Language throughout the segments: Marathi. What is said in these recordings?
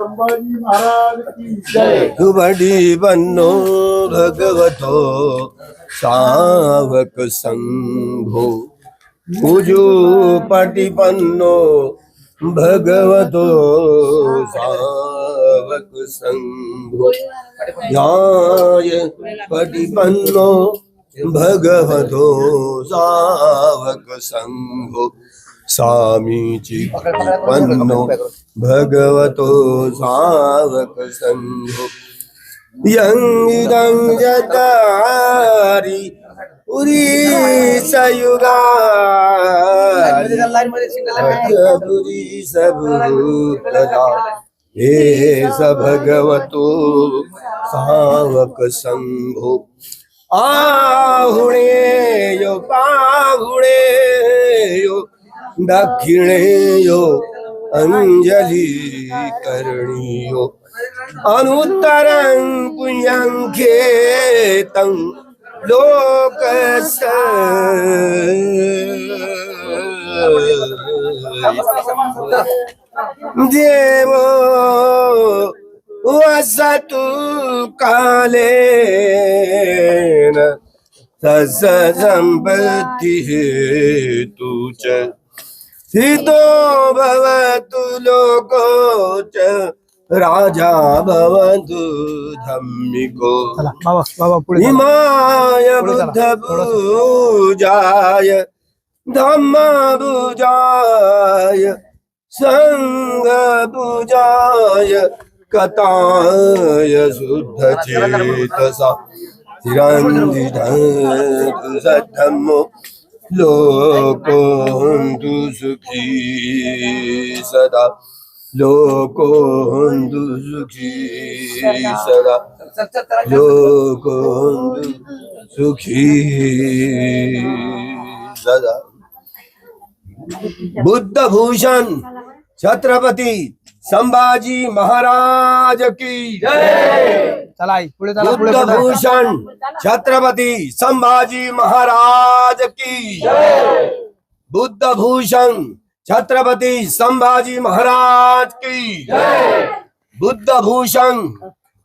संभाजी महाराज की जय. दुबडी बन्नो भगवतो सावक संघो पूजो पटिपन्नो भगवतो सावक संघो न्याय पटिपन्नो भगवतो सावक संघो स्वामीची पन्नो भगवतो सावक संघो यंगिदं जतारी पुरी सयुगारी। पुरी सबूतदा। हे स भगवतो सावक संघो आहुणे दक्षिणेयो अंजलि करणीयो अनुत्तरं पुण्यंखे तं लोकस देवो वसतु कालेन सस सम्पत्तिः तु च हितो भवतु लोको च राजा भवतु धम्मिको. हिमाय बुद्ध. पूजाय धम्म पूजाय संघ पूजाय कथाय शुद्ध लोको हन्तु सुखी सदा। लोको हन्तु सुखी सदा। लोको हन्तु सुखी सदा। बुद्ध भूषण छत्रपती संभाजी महाराज की जय। चला आई पुढे चला पुढे बुद्ध पुढे. भूषण छत्रपती संभाजी महाराज की बुद्ध भूषण छत्रपती संभाजी महाराज की बुद्ध भूषण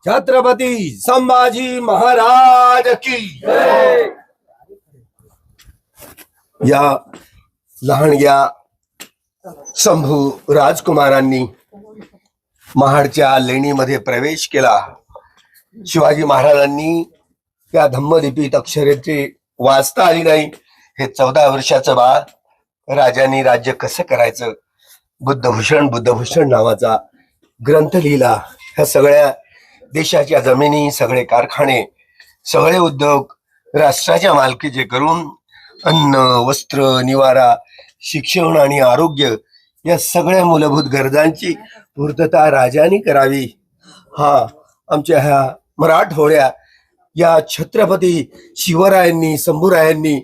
छत्रपती संभाजी महाराज की या लहानग्या शंभू राजकुमारांनी महाडच्या लेणीमध्ये प्रवेश केला. शिवाजी महाराजांनी त्या धम्मलिपीत अक्षरेचे वाचता आली नाही. हे चौदा वर्षाचं बाळ राजांनी राज्य कसं करायचं? बुद्धभूषण बुद्धभूषण नावाचा ग्रंथ लिहिला. ह्या सगळ्या देशाच्या जमिनी सगळे कारखाने सगळे उद्योग राष्ट्राच्या मालकीचे करून अन्न वस्त्र निवारा शिक्षण आणि आरोग्य या सगळ्या मूलभूत गरजांची पूर्तता राजाने करावी. हा आमच्या ह्या मराठवाड्या या छत्रपती शिवरायांनी शंभूरायांनी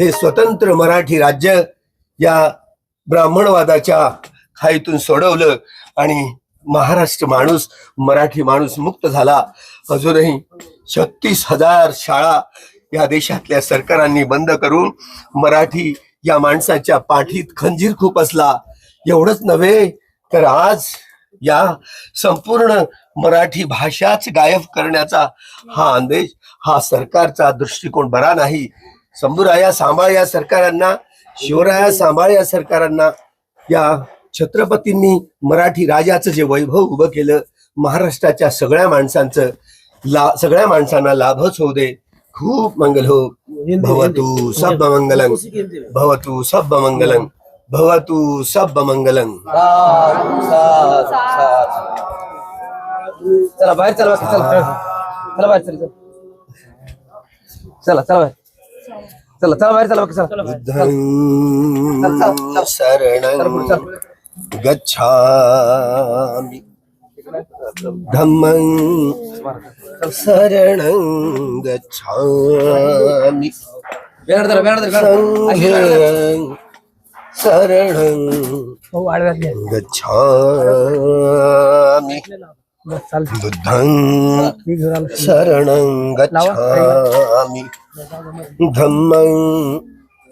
हे स्वतंत्र मराठी राज्य या ब्राह्मणवादाच्या खाईतून सोडवलं आणि महाराष्ट्र माणूस मराठी माणूस मुक्त झाला. अजूनही छत्तीस हजार शाळा या देशातल्या सरकारांनी बंद करून मराठी या माणसाच्या पाठीत खंजीर खूप असला. एवढंच नव्हे तर आज या संपूर्ण मराठी भाषाच गायब करण्याचा हा आदेश हा सरकारचा दृष्टिकोन बरा नाही. संभुराया सांभाळ या सरकारांना शिवराया सांभाळ या सरकारांना या छत्रपतींनी मराठी राजाचं जे वैभव उभं केलं महाराष्ट्राच्या सगळ्या माणसांचं ला सगळ्या माणसांना लाभच होऊ दे. खूप मंगल हो भवतु सब मंगलम भवतु सब मंगलम भवतु सब मंगलम चला बाहेर चला चला चला. बाहेर चला चला. चला बाहेर. चला चला बाहेर चला चला. बुद्धं शरणं गच्छामि. धम्मं शरणं गच्छामि। शरणं हो. गच्छामि। बुद्धं शरणं गच्छामि। धम्मं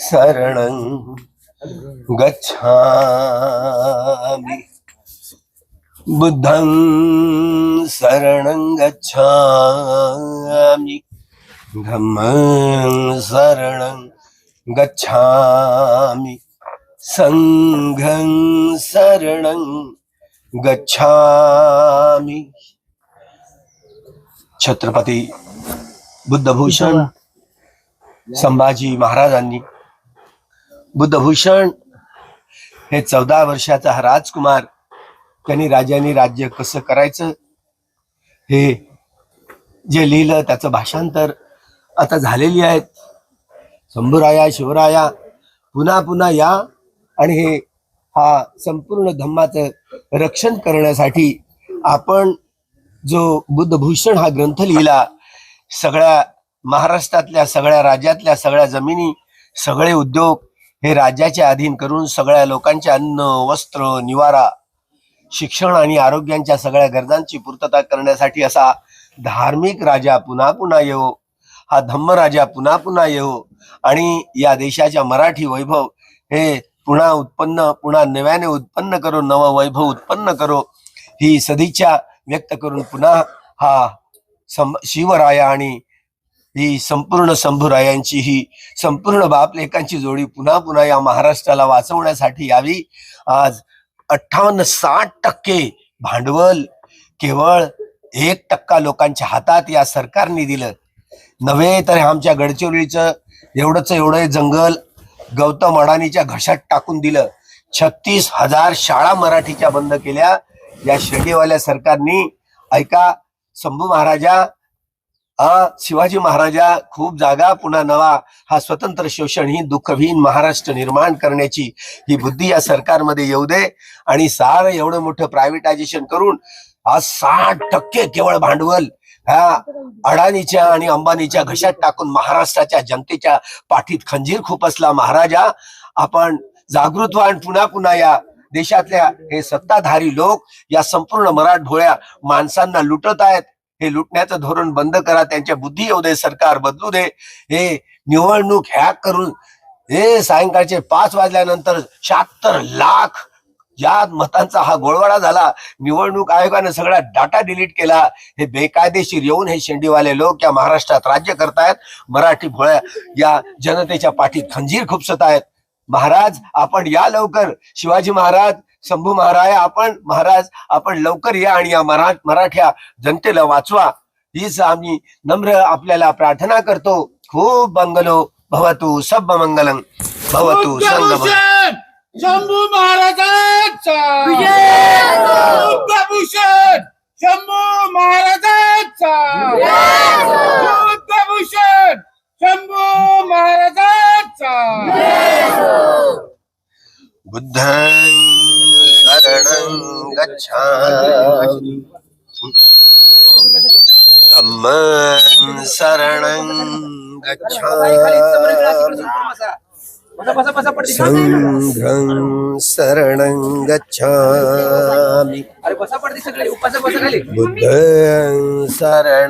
शरणं गच्छामि। बुद्धं शरणं गच्छामि। धम्मं शरणं गच्छामि। सङ्घं शरणं गच्छामि। छत्रपती बुद्धभूषण संभाजी महाराजांनी बुद्धभूषण हे चौदा वर्षाचा हा राजकुमार त्यांनी राजांनी राज्य कसं करायचं हे जे लिहिलं त्याचं भाषांतर आता झालेली आहेत. शंभूराया शिवराया पुन्हा पुन्हा या आणि हे हा संपूर्ण धम्माचं रक्षण करण्यासाठी आपण जो बुद्धभूषण हा ग्रंथ लिहिला सगळ्या महाराष्ट्रातल्या सगळ्या राज्यातल्या सगळ्या जमिनी सगळे उद्योग हे राज्याच्या अधीन करून सगळ्या लोकांचे अन्न वस्त्र निवारा शिक्षण आणि आरोग्यांच्या सगळ्या गरजांची पूर्तता करण्यासाठी असा धार्मिक राजा पुन्हा पुन्हा येवो. हा धम्म राजा पुन्हा पुन्हा येवो. आणि या देशाच्या मराठी वैभव हे पुन्हा उत्पन्न पुन्हा नव्याने उत्पन्न करो नवं वैभव उत्पन्न करो ही सदिच्छा व्यक्त करून पुन्हा हा सं शिवराया आणि ही संपूर्ण शंभूरायांची ही संपूर्ण बापलेकांची जोडी पुन्हा पुन्हा या महाराष्ट्राला वाचवण्यासाठी यावी. आज अठ्ठावन्न साठ टक्के भांडवल केवळ एक टक्का लोकांच्या हातात या सरकारने दिलं. नव्हे तर आमच्या गडचिरोलीचं एवढंच एवढं जंगल गौतम अडाणीच्या घशात टाकून दिलं. छत्तीस हजार शाळा मराठीच्या बंद केल्या. या शेडीवाल्या सरकारनी ऐका शंभू महाराजा शिवाजी महाराजा खूप जागा पुन्हा नवा हा स्वतंत्र शोषण ही दुःखहीन महाराष्ट्र निर्माण करण्याची ही बुद्धी या सरकारमध्ये येऊ दे. आणि सारं एवढं मोठं प्रायव्हेटायझेशन करून आज साठ टक्के केवळ भांडवल ह्या अडाणीच्या आणि अंबानीच्या घशात टाकून महाराष्ट्राच्या जनतेच्या पाठीत खंजीर खुपसला. महाराजा आपण जागृत व्हा पुन्हा पुन्हा या देशातल्या हे सत्ताधारी लोक या संपूर्ण मराठभोळ्या माणसांना लुटत आहेत. हे लुटण्याचं धोरण बंद करा त्यांच्या बुद्धी येऊ दे सरकार बदलू दे. हे निवडणूक हॅक करून हे सायंकाळचे पाच वाजल्यानंतर शहात्तर लाख या मतांचा हा गोळवाडा झाला. निवडणूक आयोगाने सगळा डाटा डिलीट केला. हे बेकायदेशीर येऊन हे शेंडीवाले लोक या महाराष्ट्रात राज्य करतायत. मराठी भोळ्या या जनतेच्या पाठीत खंजीर खुपसत आहेत. महाराज आपण या लवकर. शिवाजी महाराज शंभू महाराज आपण महाराज आपण लवकर या आणि या मरा मराठ्या जनतेला वाचवा. हीच आम्ही नम्र आपल्याला प्रार्थना करतो. खूप बंगलो भवतु सब मंगलम भवतु शंभू महाराजांचा बुद्धभूषण शंभू महाराजांचा बुद्धभूषण शंभू महाराजांचा बुद्धं शरणं गच्छामि धम्मं शरणं गच्छामि। सङ्घं शरणं गच्छामि। बुद्धं शरणं